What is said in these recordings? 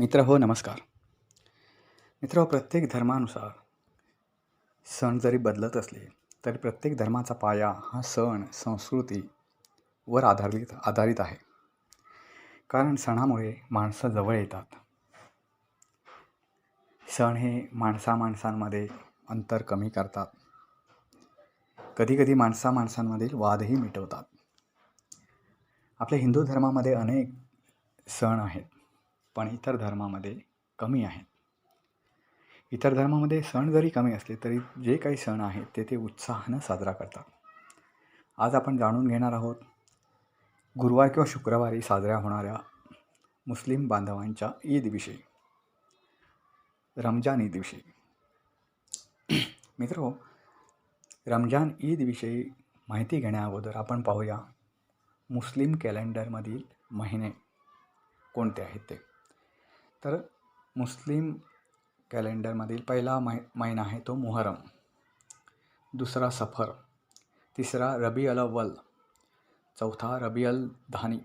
मित्र हो नमस्कार. मित्र हो, प्रत्येक धर्मानुसार सण जरी बदलत असले तरी प्रत्येक धर्माचा पाया हा सण संस्कृतीवर आधारित आधारित आहे. कारण सणामुळे माणसं जवळ येतात. सण हे माणसा माणसांमध्ये अंतर कमी करतात. कधीकधी माणसा माणसांमधील वादही मिटवतात. आपल्या हिंदू धर्मामध्ये अनेक सण आहेत. पण इतर धर्मामध्ये कमी आहेत. इतर धर्मामध्ये सण जरी कमी असले तरी जे काही सण आहेत ते ते उत्साहानं साजरा करतात. आज आपण जाणून घेणार आहोत गुरुवार किंवा शुक्रवारी साजऱ्या होणाऱ्या मुस्लिम बांधवांच्या ईदविषयी रमजान ईदविषयी. मित्र रमजान ईदविषयी माहिती घेण्याअगोदर आपण पाहूया मुस्लिम कॅलेंडरमधील महिने कोणते आहेत ते. तर मुस्लिम कॅलेंडरमधील पहिला मै महिना आहे तो मुहरम दुसरा सफर. तिसरा रबी अल अव्वल चौथा रबी अल धानी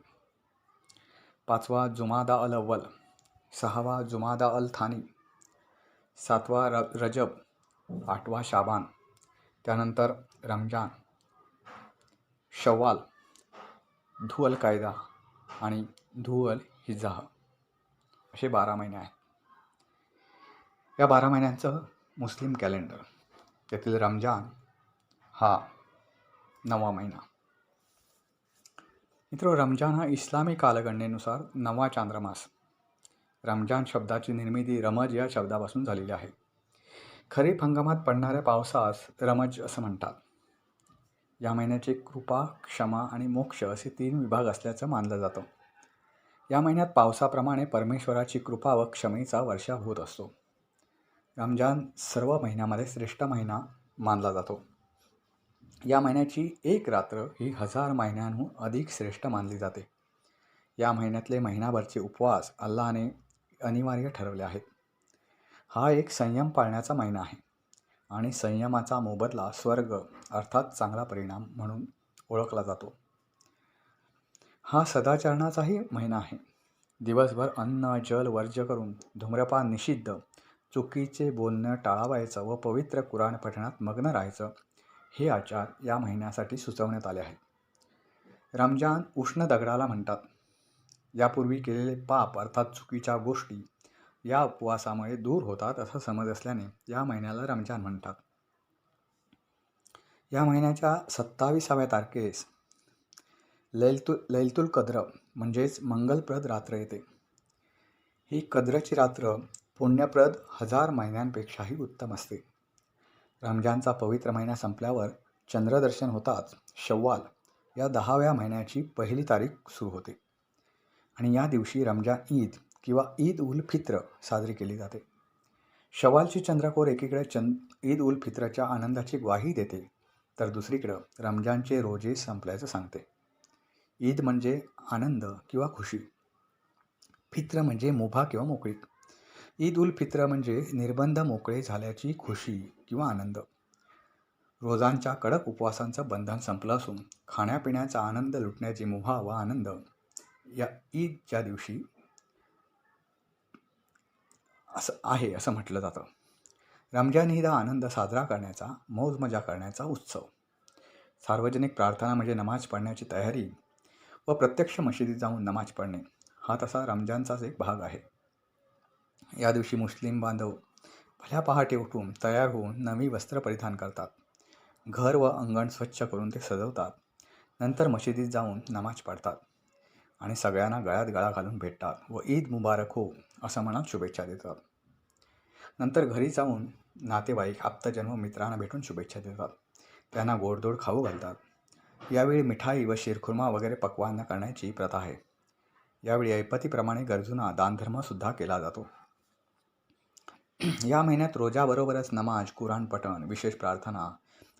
पाचवा जुमादा अल अव्वल सहावा जुमादा अल थानी सातवा र रजब. आठवा शाबान. त्यानंतर रमजान. शव्वाल. धू अल कायदा आणि धू अल हिजाह असे बारा महिने आहेत या बारा महिन्यांचं मुस्लिम कॅलेंडर त्यातील रमजान हा नवा महिना. मित्र रमजान हा इस्लामी कालगणनेनुसार नवा चांद्रमास. रमजान शब्दाची निर्मिती रमज या शब्दापासून झालेली आहे. खरीप हंगामात पडणाऱ्या पावसास रमज असं म्हणतात. या महिन्याचे कृपा क्षमा आणि मोक्ष असे तीन विभाग असल्याचं मानलं जातं. या महिन्यात पावसाप्रमाणे परमेश्वराची कृपा व क्षमेचा वर्षा होत असतो. रमजान सर्व महिन्यामध्ये श्रेष्ठ महिना मानला जातो. या महिन्याची एक रात्र ही हजार महिन्यांहून अधिक श्रेष्ठ मानली जाते. या महिन्यातले महिनाभरचे उपवास अल्लाने अनिवार्य ठरवले आहेत. हा एक संयम पाळण्याचा महिना आहे आणि संयमाचा मोबदला स्वर्ग अर्थात चांगला परिणाम म्हणून ओळखला जातो. हा सदाचरणाचाही महिना आहे. दिवसभर अन्न जल वर्ज्य करून धूम्रपान निषिद्ध चुकीचे बोलणं टाळावायचं व पवित्र कुराण पठणात मग्न राहायचं हे आचार या महिन्यासाठी सुचवण्यात आले आहेत. रमजान उष्ण दगडाला म्हणतात. यापूर्वी केलेले पाप अर्थात चुकीच्या गोष्टी या उपवासामुळे दूर होतात असा समज असल्याने या महिन्याला रमजान म्हणतात. या महिन्याच्या सत्तावीसाव्या तारखेस लैलतु लैलतुल कद्र म्हणजेच मंगलप्रद रात्र येते. ही कद्रची रात्र पुण्यप्रद हजार महिन्यांपेक्षाही उत्तम असते. रमजानचा पवित्र महिना संपल्यावर चंद्रदर्शन होताच शव्वाल या दहाव्या महिन्याची पहिली तारीख सुरू होते. आणि या दिवशी रमजान ईद किंवा ईद उल फित्र साजरी केली जाते. शवालची चंद्रकोर एकीकडे चंद ईद उल फित्रच्या आनंदाची ग्वाही देते तर दुसरीकडं रमजानचे रोजे संपल्याचं सांगते. ईद म्हणजे आनंद किंवा खुशी. फित्र म्हणजे मुभा किंवा मोकळीक. ईद उल फित्र म्हणजे निर्बंध मोकळे झाल्याची खुशी किंवा आनंद. रोजांच्या कडक उपवासांचं बंधन संपलं असून खाण्यापिण्याचा आनंद लुटण्याची मुभा व आनंद या ईदच्या दिवशी असं आहे असं म्हटलं जातं. रमजान ईद हा आनंद साजरा करण्याचा मौज मजा करण्याचा उत्सव. सार्वजनिक प्रार्थना म्हणजे नमाज पढण्याची तयारी व प्रत्यक्ष मशिदीत जाऊन नमाज पडणे हा तसा रमजानचाच एक भाग आहे. या दिवशी मुस्लिम बांधव भल्या पहाटे उठून तयार होऊन नवी वस्त्र परिधान करतात. घर व अंगण स्वच्छ करून ते सजवतात. नंतर मशिदीत जाऊन नमाज पडतात आणि सगळ्यांना गळ्यात गळा घालून भेटतात व ईद मुबारक हो असं म्हणत शुभेच्छा देतात. नंतर घरी जाऊन नातेवाईक आप्तजन्म मित्रांना भेटून शुभेच्छा देतात. त्यांना गोडधोड खाऊ घालतात. यावेळी मिठाई व शिरखुर्मा वगैरे पक्वान्न करण्याची प्रथा आहे. यावेळी ऐपतीप्रमाणे गरजूंना दानधर्मसुद्धा केला जातो. या महिन्यात रोजाबरोबरच नमाज कुराण पठण विशेष प्रार्थना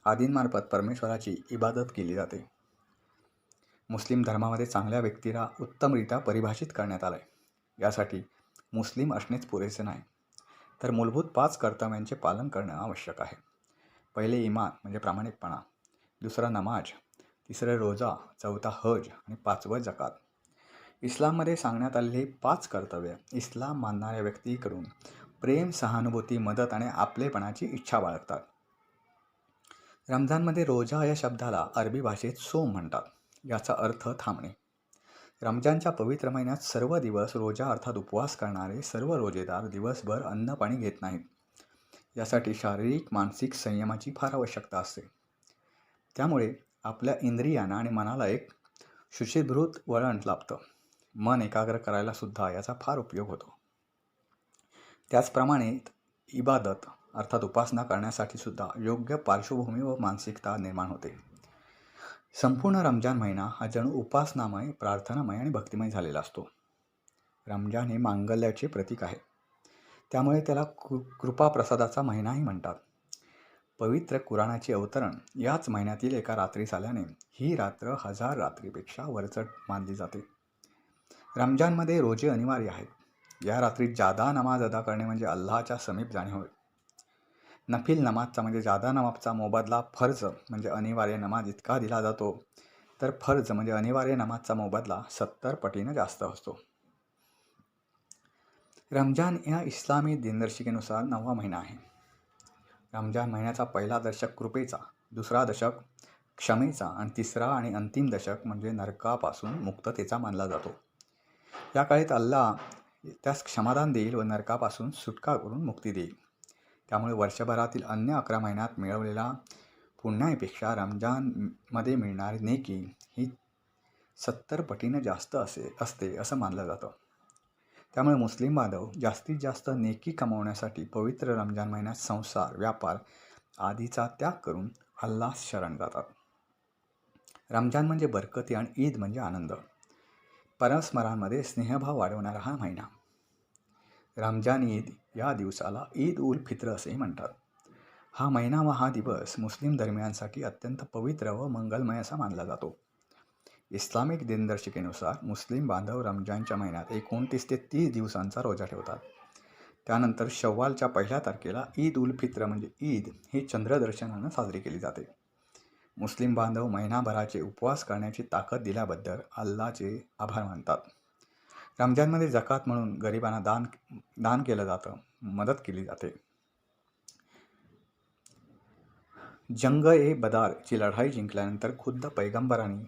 आदींमार्फत परमेश्वराची इबादत केली जाते. मुस्लिम धर्मामध्ये चांगल्या व्यक्तीला उत्तमरित्या परिभाषित करण्यात आलं आहे यासाठी मुस्लिम असणेच पुरेसे नाही. तर मूलभूत पाच कर्तव्यांचे पालन करणं आवश्यक आहे. पहिले इमान म्हणजे प्रामाणिकपणा. दुसरा नमाज तिसरं रोजा चौथा हज आणि पाचवं जकात. इस्लाममध्ये सांगण्यात आलेली पाच कर्तव्य इस्लाम मानणाऱ्या व्यक्तीकडून प्रेम सहानुभूती मदत आणि आपलेपणाची इच्छा बाळगतात. रमजानमध्ये रोजा या शब्दाला अरबी भाषेत सोम म्हणतात याचा अर्थ थांबणे. रमजानच्या पवित्र महिन्यात सर्व दिवस रोजा अर्थात उपवास करणारे सर्व रोजेदार दिवसभर अन्न पाणी घेत नाहीत. यासाठी शारीरिक मानसिक संयमाची फार आवश्यकता असते. त्यामुळे आपल्या इंद्रियांना आणि मनाला एक शुचिभृत वळण लाभतं. मन एकाग्र करायला सुद्धा याचा फार उपयोग होतो. त्याचप्रमाणे इबादत अर्थात उपासना करण्यासाठी सुद्धा योग्य पार्श्वभूमी व मानसिकता निर्माण होते. संपूर्ण रमजान महिना हा जणू उपासनामय प्रार्थनामय आणि भक्तिमय झालेला असतो. रमजान हे मांगल्याचे प्रतीक आहे. त्यामुळे त्याला कृ कृपाप्रसादाचा महिनाही म्हणतात. पवित्र कुराणाचे अवतरण याच महिन्यातील एका रात्री झाल्याने ही रात्र हजार रात्रीपेक्षा वरचढ मानली जाते. रमजानमध्ये रोजे अनिवार्य आहेत. या रात्रीत जादा नमाज अदा करणे म्हणजे अल्लाच्या समीप जाणे होय. नफिल नमाजचा म्हणजे जादा नमाजचा मोबदला फर्ज म्हणजे अनिवार्य नमाज इतका दिला जातो तर फर्ज म्हणजे अनिवार्य नमाजचा मोबदला सत्तर पटीनं जास्त असतो. रमजान या इस्लामी दिनदर्शिकेनुसार नववा महिना आहे. रमजान महिन्याचा पहिला दशक कृपेचा दुसरा दशक क्षमेचा आणि तिसरा आणि अंतिम दशक म्हणजे नरकापासून मुक्ततेचा मानला जातो. या काळात अल्ला त्यास क्षमादान देईल व नरकापासून सुटका करून मुक्ती देईल. त्यामुळे वर्षभरातील अन्य अकरा महिन्यात मिळवलेला पुण्यापेक्षा रमजानमध्ये मिळणारी नेकी ही सत्तर पटीनं जास्त असे असते असं मानलं जातं. त्यामुळे मुस्लिम बांधव जास्तीत जास्त नेकी कमावण्यासाठी पवित्र रमजान महिन्यात संसार व्यापार आदीचा त्याग करून अल्लास शरण जातात. रमजान म्हणजे बरकती आणि ईद म्हणजे आनंद. परस्मरांमध्ये स्नेहभाव वाढवणारा हा महिना. रमजान ईद या दिवसाला ईद उल फित्र असेही म्हणतात. हा महिना व हा दिवस मुस्लिम धर्मियांसाठी अत्यंत पवित्र व मंगलमय असा मानला जातो. इस्लामिक दिनदर्शिकेनुसार मुस्लिम बांधव रमजानच्या महिन्यात एकोणतीस ते तीस दिवसांचा रोजा ठेवतात. त्यानंतर शव्वालच्या पहिल्या तारखेला ईद उल फित्र म्हणजे ईद ही चंद्रदर्शनानं साजरी केली जाते. मुस्लिम बांधव महिनाभराचे उपवास करण्याची ताकद दिल्याबद्दल अल्लाचे आभार मानतात. रमजानमध्ये जकात म्हणून गरिबांना दान दान केलं जातं मदत केली जाते. जंग ए बदारची लढाई जिंकल्यानंतर खुद्द पैगंबरांनी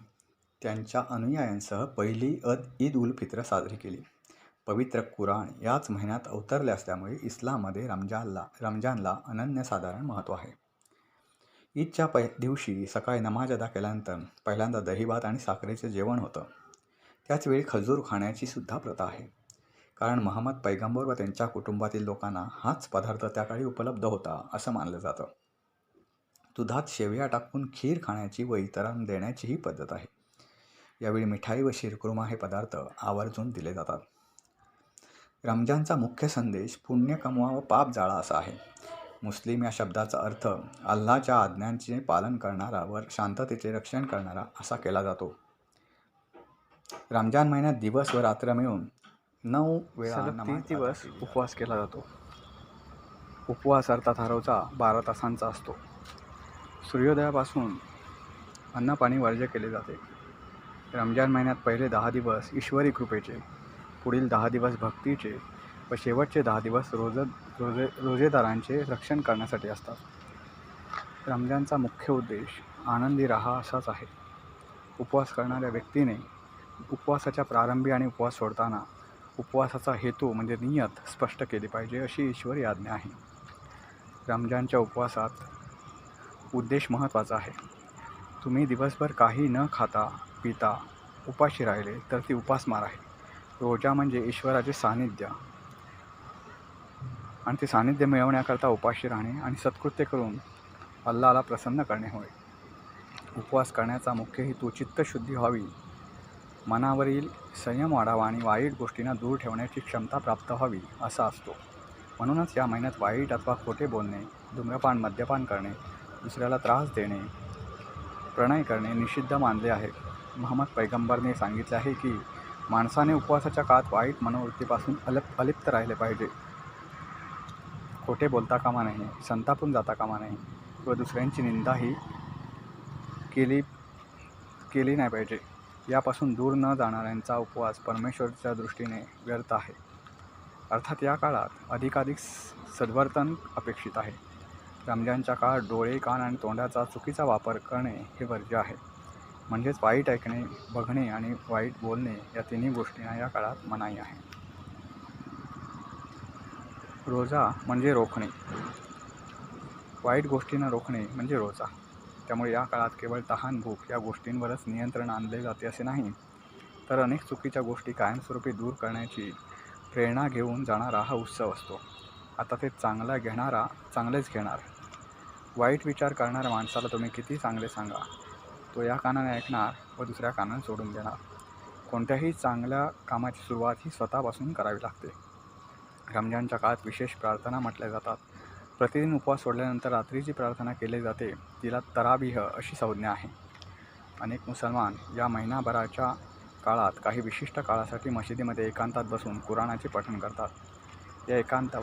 त्यांच्या अनुयायांसह पहिली अद ईद उल फित्र साजरी केली. पवित्र कुराण याच महिन्यात अवतरले असल्यामुळे इस्लाममध्ये रमजानला रमजानला अनन्यसाधारण महत्त्व आहे. ईदच्या पै दिवशी सकाळी नमाज अदा केल्यानंतर पहिल्यांदा दहीभात आणि साखरेचे जेवण होतं. त्याचवेळी खजूर खाण्याची सुद्धा प्रथा आहे. कारण महम्मद पैगंबर व त्यांच्या कुटुंबातील लोकांना हाच पदार्थ त्या काळी उपलब्ध होता असं मानलं जातं. दुधात शेवया टाकून खीर खाण्याची व इतरांना देण्याचीही पद्धत आहे. यावेळी मिठाई व शिरकुर्मा हे पदार्थ आवर्जून दिले जातात. रमजानचा मुख्य संदेश पुण्य कमवा व पाप जाळा असा आहे. मुस्लिम या शब्दाचा अर्थ अल्लाच्या आज्ञांचे पालन करणारा व शांततेचे रक्षण करणारा असा केला जातो. रमजान महिन्यात दिवस व रात्र मिळून नऊ वेळा दिवस उपवास केला जातो. उपवास अर्थात हा रोजा बारा तासांचा असतो. सूर्योदयापासून अन्न पाणी वर्ज्य केले जाते. रमजान महिन्यात पहिले दहा दिवस ईश्वरी कृपेचे पुढील दहा दिवस भक्तीचे व शेवटचे दहा दिवस रोज रोजे रोजेदारांचे रक्षण करण्यासाठी असतात. रमजानचा मुख्य उद्देश आनंदी राहा असाच आहे. उपवास करणाऱ्या व्यक्तीने उपवासाच्या प्रारंभी आणि उपवास सोडताना उपवासाचा हेतू म्हणजे नियत स्पष्ट केली पाहिजे अशी ईश्वरी आज्ञा आहे. रमजानच्या उपवासात उद्देश महत्त्वाचा आहे. तुम्ही दिवसभर काही न खाता पिता उपाशी राहिले तर ती उपासमार आहे. रोजा म्हणजे ईश्वराचे सानिध्य. आणि ते सानिध्य मिळवण्याकरता उपाशी राहणे आणि सत्कृत्य करून अल्लाला प्रसन्न करणे होय. उपवास करण्याचा मुख्य हेतू चित्तशुद्धी व्हावी. मनावरील संयम वाढावा आणि वाईट गोष्टींना दूर ठेवण्याची क्षमता प्राप्त व्हावी असा असतो. म्हणूनच या महिन्यात वाईट अथवा खोटे बोलणे धूम्रपान मद्यपान करणे दुसऱ्याला त्रास देणे प्रणय करणे निषिद्ध मानले आहे. महम्मद पैगंबरने सांगितले आहे की माणसाने उपवासाच्या काळात वाईट मनोवृत्तीपासून अलप अलिप्त राहिले पाहिजे. खोटे बोलता कामा नाही संतापून जाता कामा नाही व दुसऱ्यांची निंदाही केली केली नाही पाहिजे. यापासून दूर न जाणाऱ्यांचा उपवास परमेश्वरच्या दृष्टीने व्यर्थ आहे. अर्थात या काळात अधिकाधिक सद्वर्तन अपेक्षित आहे. रमजानच्या काळात डोळे कान आणि तोंडाचा चुकीचा वापर करणे हे वर्ज्य आहे. म्हणजेच वाईट ऐकणे बघणे आणि वाईट बोलणे या तिन्ही गोष्टींना या काळात मनाई आहे. रोजा म्हणजे रोखणे. वाईट गोष्टींना रोखणे म्हणजे रोजा. त्यामुळे या काळात केवळ तहान भूक या गोष्टींवरच नियंत्रण आणले जाते असे नाही. तर अनेक चुकीच्या गोष्टी कायमस्वरूपी दूर करण्याची प्रेरणा घेऊन जाणारा हा उत्सव असतो. आता ते चांगला घेणारा चांगलेच घेणार. वाईट विचार करणाऱ्या माणसाला तुम्ही किती चांगले सांगा? तो या कानाने ऐकणार व दुसऱ्या कानाने सोडून देणार. कोणत्याही चांगल्या कामाची सुरुवात ही स्वतःपासून करावी लागते. रमजानच्या काळात विशेष प्रार्थना म्हटल्या जातात. प्रतिदिन उपवास सोडल्यानंतर रात्रीची प्रार्थना केली जाते. तिला तराबीह अशी संज्ञा आहे. अनेक मुसलमान या महिनाभराच्या काळात काही विशिष्ट काळासाठी मशिदीमध्ये एकांतात बसून कुराणाचे पठण करतात. या एकांत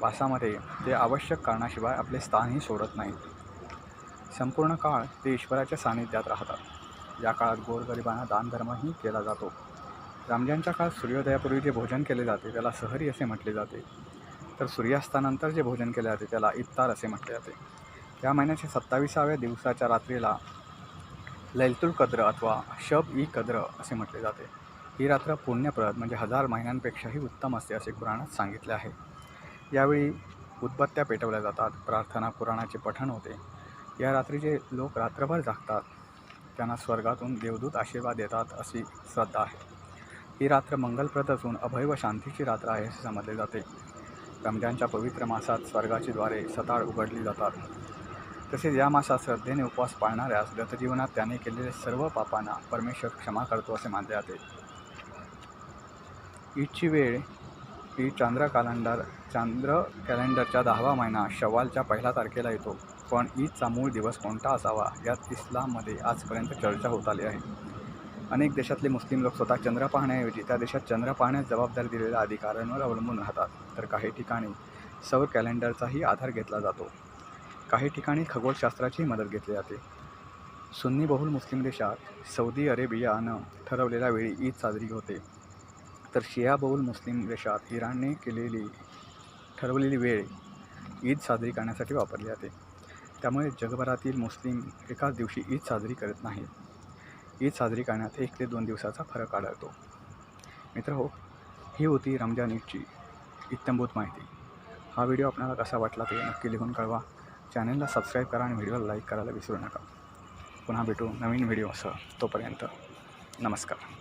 वासामध्ये ते आवश्यक कारणाशिवाय आपले स्थानही सोडत नाहीत. संपूर्ण काळ ते ईश्वराच्या सानिध्यात राहतात. या काळात गोरगरिबांना दानधर्मही केला जातो. रामजांच्या काळात सूर्योदयापूर्वी जे भोजन केले जाते त्याला सहरी असे म्हटले जाते. तर सूर्यास्तानंतर जे भोजन केले जाते त्याला इफ्तार असे म्हटले जाते. या महिन्याच्या सत्ताविसाव्या दिवसाच्या रात्रीला लैलतुल कद्र अथवा शब ई कद्र असे म्हटले जाते. ही रात्र पुण्यप्रद म्हणजे हजार महिन्यांपेक्षाही उत्तम असते असे पुराणात सांगितले आहे. यावेळी उदबत्त्या पेटवल्या जातात प्रार्थना पुराणाचे पठण होते. या रात्री जे लोक रात्रभर जागतात. त्यांना स्वर्गातून देवदूत आशीर्वाद देतात अशी श्रद्धा आहे. ही रात्र मंगलप्रद असून अभय व शांतीची रात्र आहे असे समजले जाते. रमजानच्या पवित्र मासात स्वर्गाची द्वारे सताळ उघडली जातात. तसेच या मासात श्रद्धेने उपवास पाळणाऱ्यास गतजीवनात त्याने केलेल्या सर्व पापांना परमेश्वर क्षमा करतो असे मानले जाते. ईदची वेळ ही चांद्र कॅलेंडर चांद्र कॅलेंडरच्या दहावा महिना शवालच्या पहिल्या तारखेला येतो. पण ईदचा मूळ दिवस कोणता असावा यात इस्लाममध्ये आजपर्यंत चर्चा होत आली आहे. अनेक देशातले मुस्लिम लोक स्वतः चंद्र पाहण्याऐवजी त्या देशात चंद्र पाहण्यास जबाबदारी दिलेल्या अधिकाऱ्यांवर अवलंबून राहतात. तर काही ठिकाणी सौर कॅलेंडरचाही आधार घेतला जातो. काही ठिकाणी खगोलशास्त्राचीही मदत घेतली जाते. सुन्नी बहुल मुस्लिम देशात सौदी अरेबियानं ठरवलेल्या वेळी ईद साजरी होते. तर शिया बहुल मुस्लिम देशात इराणने केलेली ठरवलेली वेळ ईद साजरी करण्यासाठी वापरली जाते. त्यामुळे जगभरातील मुस्लिम एकाच दिवशी ईद साजरी करत नाहीत. ईद साजरी करण्यात एक ते दोन दिवसाचा फरक आढळतो. मित्र हो ही होती रमजान ईदची इत्यंभूत माहिती. हा व्हिडिओ आपल्याला कसा वाटला ते नक्की लिहून कळवा. चॅनलला सबस्क्राईब करा आणि व्हिडिओला लाईक करायला विसरू नका. पुन्हा भेटू नवीन व्हिडिओसह तोपर्यंत नमस्कार.